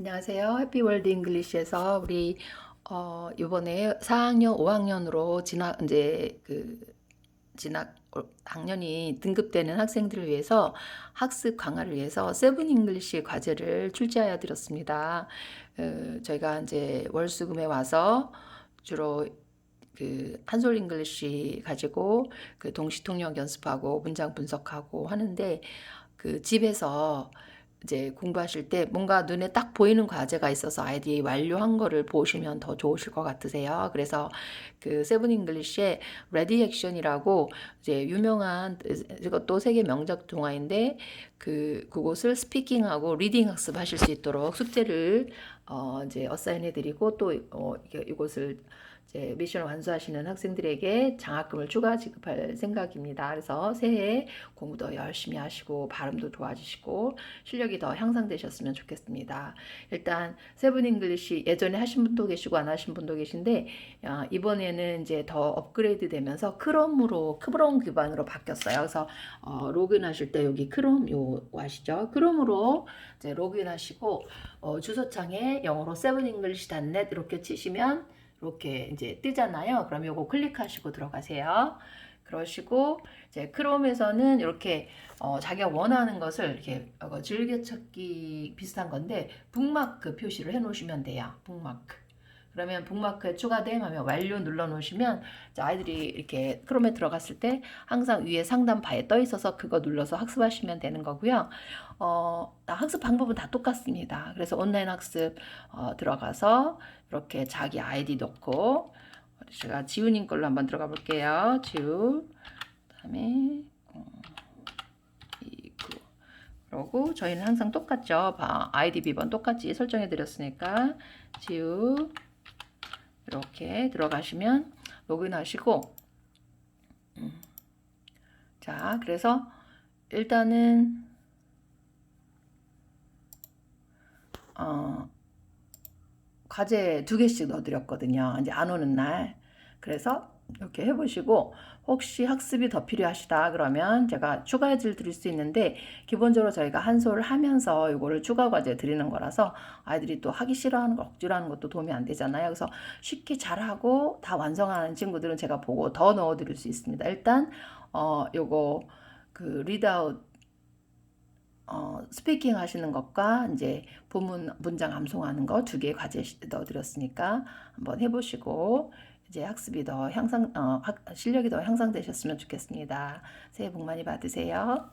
안녕하세요. 해피월드 잉글리시에서 우리 어 이번에 4학년, 5학년으로 진학 이제 그 진학 어, 학년이 등급되는 학생들을 위해서 학습 강화를 위해서 세븐 잉글리시 과제를 출제하여 드렸습니다. 어, 저희가 이제 월수금에 와서 주로 그 한솔 잉글리시 가지고 그 동시 통역 연습하고 문장 분석하고 하는데 그 집에서 이제 공부하실 때 뭔가 눈에 딱 보이는 과제가 있어서 아이들이 완료한 거를 보시면 더 좋으실 것 같으세요. 그래서 그 세븐 잉글리시의 레디 액션이라고 이제 유명한 이것도 세계 명작 동화인데 그 그곳을 스피킹하고 리딩 학습하실 수 있도록 숙제를 어 이제 어사인해 드리고 또 어 이곳을 이제 미션을 완수하시는 학생들에게 장학금을 추가 지급할 생각입니다. 그래서 새해 공부도 열심히 하시고 발음도 좋아지시고 실력이 더 향상되셨으면 좋겠습니다. 일단 세븐 잉글리시 예전에 하신 분도 계시고 안 하신 분도 계신데 어, 이번에는 이제 더 업그레이드 되면서 크롬으로 크롬 기반으로 바뀌었어요. 그래서 어, 로그인하실 때 여기 크롬 요 아시죠? 크롬으로 이제 로그인하시고 어, 주소창에 영어로 sevenenglish.net 이렇게 치시면 이렇게 이제 뜨잖아요. 그럼 요거 클릭하시고 들어가세요. 그러시고 이제 크롬에서는 이렇게 어, 자기가 원하는 것을 이렇게 어, 즐겨찾기 비슷한 건데 북마크 표시를 해 놓으시면 돼요. 북마크. 그러면 북마크에 추가됨 하면 완료 눌러 놓으시면 아이들이 이렇게 크롬에 들어갔을 때 항상 위에 상단 바에 떠 있어서 그거 눌러서 학습하시면 되는 거고요. 어, 학습 방법은 다 똑같습니다. 그래서 온라인 학습 어, 들어가서 이렇게 자기 아이디 넣고 제가 지우님 걸로 한번 들어가 볼게요. 지우 그다음에 그러고 저희는 항상 똑같죠. 아이디 비번 똑같이 설정해 드렸으니까 지우 이렇게 들어가시면 로그인 하시고 음. 자 그래서 일단은 어, 과제 두 개씩 넣어드렸거든요. 이제 안 오는 날. 그래서 이렇게 해보시고 혹시 학습이 더 필요하시다 그러면 제가 추가 해줄 드릴 수 있는데 기본적으로 저희가 한솔 하면서 이거를 추가 과제 드리는 거라서 아이들이 또 하기 싫어하는 거 억지로 하는 것도 도움이 안 되잖아요. 그래서 쉽게 잘하고 다 완성하는 친구들은 제가 보고 더 넣어 드릴 수 있습니다. 일단 어 요거 그 리드아웃 어, 스피킹 하시는 것과 이제 본문 문장 암송하는 거 두개 과제 넣어드렸으니까 한번 해보시고 이제 학습이 더 향상 어, 학, 실력이 더 향상되셨으면 좋겠습니다. 새해 복 많이 받으세요.